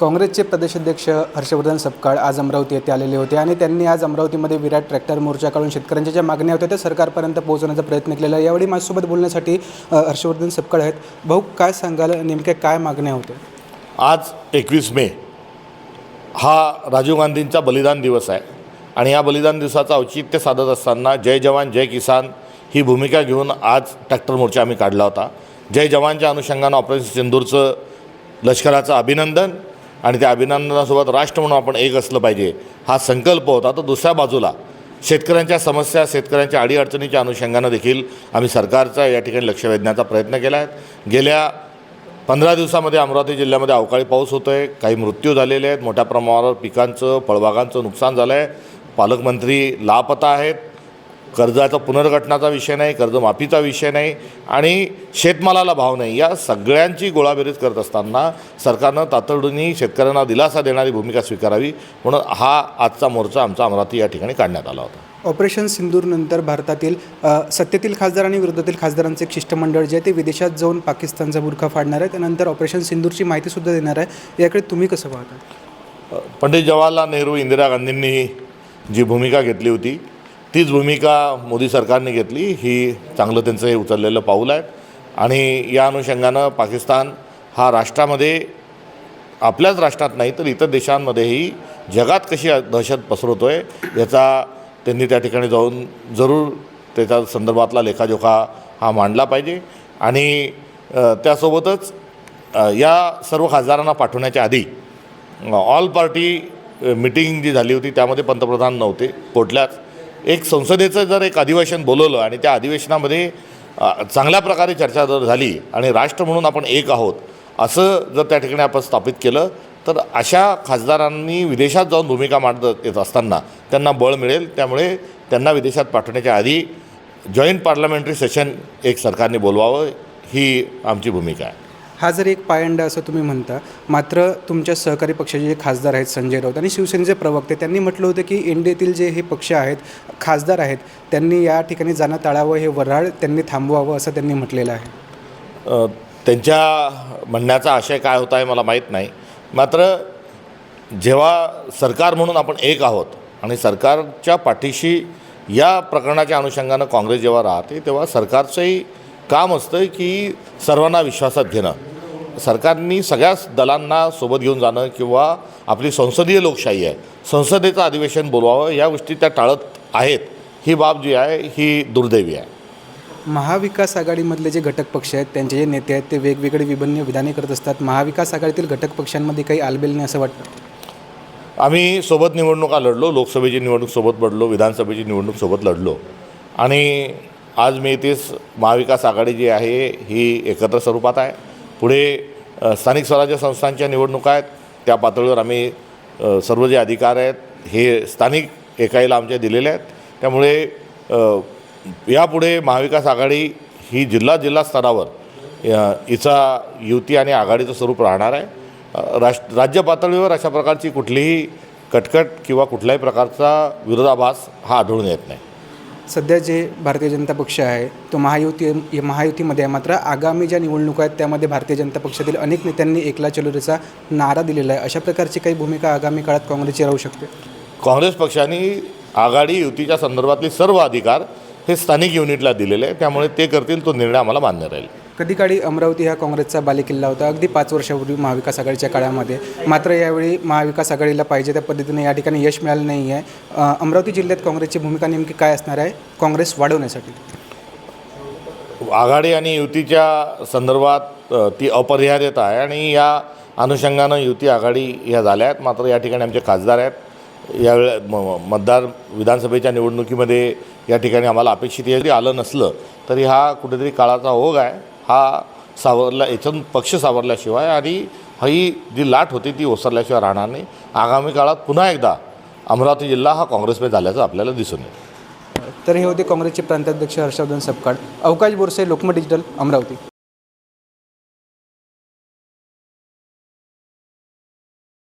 काँग्रेसचे प्रदेशाध्यक्ष हर्षवर्धन सपकाळ आज अमरावती येथे आलेले होते आणि त्यांनी आज अमरावतीमध्ये विराट ट्रॅक्टर मोर्चा काढून शेतकऱ्यांच्या ज्या मागण्या होत्या त्या सरकारपर्यंत पोहोचवण्याचा प्रयत्न केलेला यावेळी माझ्यासोबत बोलण्यासाठी हर्षवर्धन सपकाळ आहेत. भाऊ काय सांगाल? नेमक्या काय मागण्या होत्या? आज एकवीस मे हा राजीव गांधींचा बलिदान दिवस आहे आणि या बलिदान दिवसाचं औचित्य साधत असताना जय जवान जय किसान ही भूमिका घेऊन आज ट्रॅक्टर मोर्चा आम्ही काढला होता. जय जवानच्या अनुषंगानं ऑपरेशन सिंदूरचं लष्कराचं अभिनंदन आणि त्या अभिनंदनासोबत राष्ट्र म्हणून आपण एक असलं पाहिजे. हा संकल्प होता तर दुसऱ्या बाजूला. शेतकऱ्यांच्या समस्या शेतकऱ्यांच्या अडीअडचणीच्या अनुषंगानं देखील आम्ही सरकारचा या ठिकाणी लक्ष वेधण्याचा प्रयत्न केला आहे. गेल्या पंधरा दिवसामध्ये अमरावती जिल्ह्यामध्ये अवकाळी पाऊस होतो आहे काही मृत्यू झालेले आहेत मोठ्या प्रमाणावर पिकांचं फळबागांचं नुकसान झालं आहे पालकमंत्री लापता आहेत. कर्जाचा पुनर्गठनाचा विषय नाही कर्जमाफीचा विषय नाही आणि शेतमालाला भाव नाही. या सगळ्यांची गोळाबेरीज करत असताना सरकारनं तातडीने शेतकऱ्यांना दिलासा देणारी भूमिका स्वीकारावी म्हणून हा आजचा मोर्चा आमचा अमरावती या ठिकाणी काढण्यात आला होता. ऑपरेशन सिंदूरनंतर भारतातील सत्तेतील खासदार आणि विरोधातील खासदारांचे एक शिष्टमंडळ जे आहे ते विदेशात जाऊन पाकिस्तानचा बुरखा फाडणार आहे त्यानंतर ऑपरेशन सिंदूरची माहितीसुद्धा देणार आहे. याकडे तुम्ही कसं पाहता? पंडित जवाहरलाल नेहरू इंदिरा गांधींनी जी भूमिका घेतली होती तीच भूमिका मोदी सरकारने घेतली. ही चांगलं त्यांचं हे उचललेलं पाऊल आहे. आणि या अनुषंगानं पाकिस्तान हा राष्ट्रामध्ये आपल्याच राष्ट्रात नाही तर इतर देशांमध्येही जगात कशी दहशत पसरवतो आहे याचा त्यांनी त्या ठिकाणी जाऊन जरूर त्याच्या संदर्भातला लेखाजोखा हा मांडला पाहिजे. आणि त्यासोबतच या सर्व खासदारांना पाठवण्याच्या आधी ऑल पार्टी मिटिंग जी झाली होती त्यामध्ये पंतप्रधान नव्हते पोटल्याच एक संसदेचं जर एक अधिवेशन बोलवलं आणि त्या अधिवेशनामध्ये चांगल्या प्रकारे चर्चा जर झाली आणि राष्ट्र म्हणून आपण एक आहोत असं जर त्या ठिकाणी आपण स्थापित केलं तर अशा खासदारांनी विदेशात जाऊन भूमिका मांडत येत असताना त्यांना बळ मिळेल. त्यामुळे त्यांना विदेशात पाठवण्याच्या आधी जॉईंट पार्लमेंटरी सेशन एक सरकारने बोलवावं ही आमची भूमिका आहे. हा जर एक पायंडा असं तुम्ही म्हणता मात्र तुमच्या सहकारी पक्षाचे जे खासदार आहेत संजय राऊत आणि शिवसेनेचे प्रवक्ते त्यांनी म्हटलं होतं की इंडियातील जे हे पक्ष आहेत खासदार आहेत त्यांनी या ठिकाणी जाणं टाळावं हे वराळ त्यांनी थांबवावं असं त्यांनी म्हटलेलं आहे. त्यांच्या म्हणण्याचा आशय काय होता हे मला माहीत नाही. मात्र जेव्हा सरकार म्हणून आपण एक आहोत आणि सरकारच्या पाठीशी या प्रकरणाच्या अनुषंगानं काँग्रेस जेव्हा राहते तेव्हा सरकारचंही काम असतं की सर्वांना विश्वासात घेणं. सरकारनी सगळ्याच दलांना सोबत घेऊन जाणं किंवा आपली संसदीय लोकशाही आहे संसदेचं अधिवेशन बोलवावं या गोष्टी त्या टाळत आहेत. ही बाब जी आहे ही दुर्दैवी आहे. महाविकास आघाडीमधले जे घटक पक्ष आहेत त्यांचे जे नेते आहेत ते वेगवेगळे विभिन्न विधाने करत असतात. महाविकास आघाडीतील घटक पक्षांमध्ये काही आलबेल नाही असं वाटतं? आम्ही सोबत निवडणुका लढलो लोकसभेची निवडणूक सोबत लढलो विधानसभेची निवडणूक सोबत लढलो. आणि आज मी तेच महाविकास आघाडी जी आहे ही एकत्र स्वरूपात आहे. पुढे स्थानिक स्वराज्य संस्थांच्या निवडणुका आहेत त्या पातळीवर आम्ही सर्व जे अधिकार आहेत हे स्थानिक एकाईला आमच्या दिलेले आहेत. त्यामुळे यापुढे महाविकास आघाडी ही जिल्हा जिल्हा स्तरावर हिचा युती आणि आघाडीचं स्वरूप राहणार आहे. राष्ट्र राज्य पातळीवर अशा प्रकारची कुठलीही कटकट किंवा कुठल्याही प्रकारचा विरोधाभास हा आढळून येत नाही. सध्या जे भारतीय जनता पक्ष आहे तो महायुती महायुतीमध्ये आहे. मात्र आगामी ज्या निवडणुका आहेत त्यामध्ये भारतीय जनता पक्षातील अनेक नेत्यांनी एकला चलोरीचा नारा दिलेला आहे. अशा प्रकारची काही भूमिका आगामी काळात काँग्रेसची राहू शकते? काँग्रेस पक्षाने आघाडी युतीच्या संदर्भातले सर्व अधिकार हे स्थानिक युनिटला दिलेले आहे त्यामुळे ते करतील तो निर्णय आम्हाला मान्य राहील. कधी काळी अमरावती हा काँग्रेसचा बालेकिल्ला होता. अगदी पाच वर्षापूर्वी महाविकास आघाडीच्या काळामध्ये. मात्र यावेळी महाविकास आघाडीला पाहिजे त्या पद्धतीने या ठिकाणी यश मिळालं नाही आहे. अमरावती जिल्ह्यात काँग्रेसची भूमिका नेमकी काय असणार आहे? काँग्रेस वाढवण्यासाठी. आघाडी आणि युतीच्या संदर्भात ती अपरिहार्यता आहे आणि या अनुषंगानं युती आघाडी ह्या झाल्या आहेत. मात्र या ठिकाणी आमचे खासदार आहेत. यावेळे म म- मतदार विधानसभेच्या निवडणुकीमध्ये या ठिकाणी आम्हाला अपेक्षित जरी आलं नसलं तरी हा कुठेतरी काळाचा ओघ आहे. हा सावरला याच्यातून पक्ष सावरल्याशिवाय आणि ही जी लाट होती ती ओसरल्याशिवाय राहणार नाही. आगामी काळात पुन्हा एकदा अमरावती जिल्हा हा काँग्रेसमध्ये झाल्याचं आपल्याला दिसून येईल. तर हे होते काँग्रेसचे प्रांताध्यक्ष हर्षवर्धन सपकाळ. अवकाश बोरसे लोकमत डिजिटल अमरावती.